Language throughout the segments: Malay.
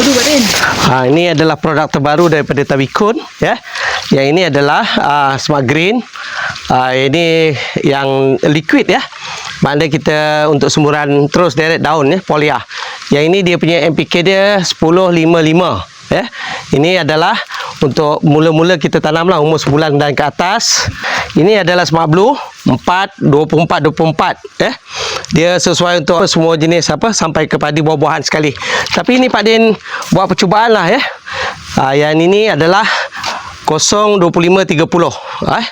Apa tu Din? Ha, ini adalah produk terbaru daripada Tawikun ya. Yang ini adalah uh, Smart Green. Uh, ini yang liquid ya. Maknanya kita untuk semburan terus direct daun ya, polia. Yang ini dia punya MPK dia 1055 ya. Ini adalah untuk mula-mula kita tanamlah umur sebulan dan ke atas. Ini adalah Smart Blue 4 24 24 ya. Dia sesuai untuk semua jenis apa sampai ke padi buah-buahan sekali. Tapi ini Pak Din buat percubaan lah ya. Ha, yang ini adalah 02530 eh.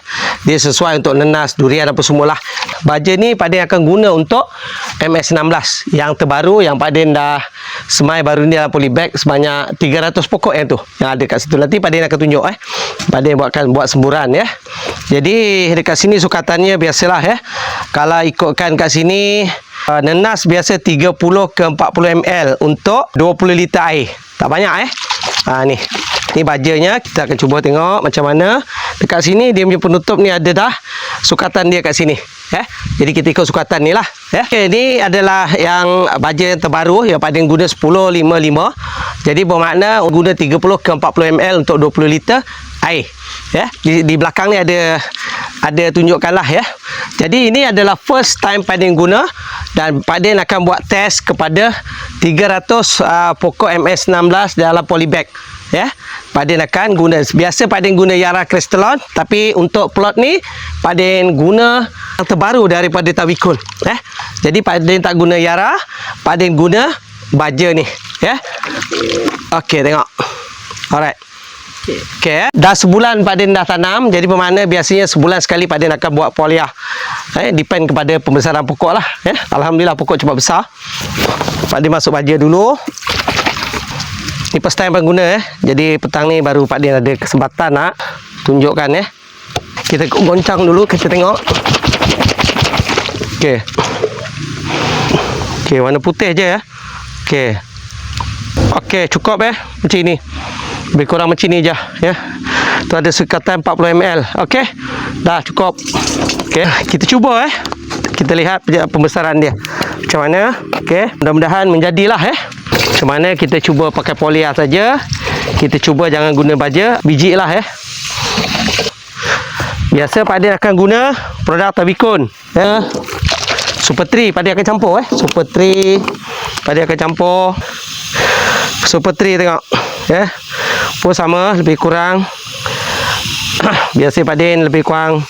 Dia sesuai untuk nenas, durian apa semualah. Baja ni Pak Din akan guna untuk MS16 yang terbaru yang Pak Din dah semai baru ni dalam polybag sebanyak 300 pokok yang tu yang ada kat situ. Nanti Pak Din akan tunjuk eh. Pak Din buatkan buat semburan ya. Jadi dekat sini sukatannya biasalah ya. Kalau ikutkan kat sini uh, nenas biasa 30 ke 40 ml untuk 20 liter air. Tak banyak eh. Ha ni. Ni bajanya kita akan cuba tengok macam mana. Dekat sini dia punya penutup ni ada dah sukatan dia kat sini. Eh. Jadi kita ikut sukatan ni lah. Eh. Okay, ni adalah yang baja yang terbaru yang Pak Din guna 1055. Jadi bermakna guna 30 ke 40 ml untuk 20 liter air. Ya. Di, di belakang ni ada ada tunjukkan lah ya. Jadi ini adalah first time Pak Din guna dan Pak Din akan buat test kepada 300 uh, pokok MS16 dalam polybag ya. Pak Din akan guna biasa Pak Din guna Yara Crystalon tapi untuk plot ni Pak Din guna yang terbaru daripada Tawikul eh. Jadi Pak Din tak guna Yara, Pak Din guna baja ni ya. Okey tengok. Alright. Okey, eh. dah sebulan Pak Din dah tanam, jadi bermakna biasanya sebulan sekali Pak Din akan buat polia. Eh, depend kepada pembesaran pokok lah. Eh. Alhamdulillah pokok cepat besar. Pak Din masuk baja dulu. Ni first time pengguna eh. Jadi petang ni baru Pak Din ada kesempatan nak tunjukkan eh. Kita goncang dulu, kita tengok. Okey. Okey, warna putih je ya. Okey. Okey, cukup eh. Macam ni. Lebih kurang macam ni je ya. Tu ada sekatan 40 ml. Okey. Dah cukup. Okey, kita cuba eh. Kita lihat pembesaran dia. Macam mana? Okey, mudah-mudahan menjadilah eh. Macam mana kita cuba pakai polia saja. Kita cuba jangan guna baja, biji lah eh. Biasa Pak Din akan guna produk Tabikon. Ya. Super 3 Pak Din akan campur eh. Super 3 Pak Din akan campur. Super 3 tengok. Ya. Pun sama lebih kurang biasa Pak Din lebih kurang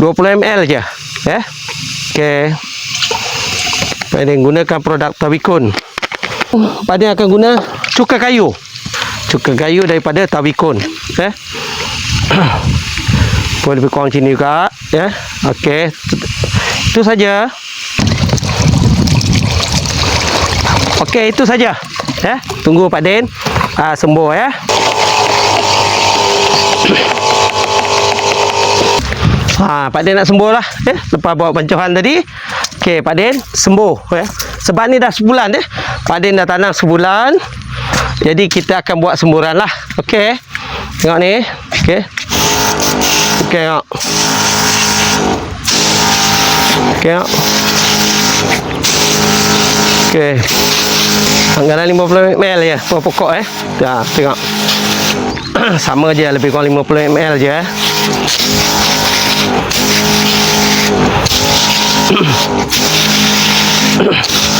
20 ml je. Ya. Okey. Pak Din gunakan produk Tabikon. Pak Din akan guna cuka kayu. Cuka kayu daripada Tabikon. Ya. Pun lebih kurang macam ni juga. Ya. Okey. Itu saja. Okey, itu saja. Ya. Tunggu Pak Din. Ah, sembuh ya. Ha, Pak Din nak sembuh lah ya. Lepas bawa bancuhan tadi. Okey Pak Din sembuh ya. Sebab ni dah sebulan ya. Pak Din dah tanam sebulan. Jadi kita akan buat semburan lah. Okey Tengok ni. Okey. Okey tengok. Okey tengok. Okey. Anggaran 50 ml ya Per pokok eh Dah tengok. Sama je lebih kurang 50 ml je eh Ugh.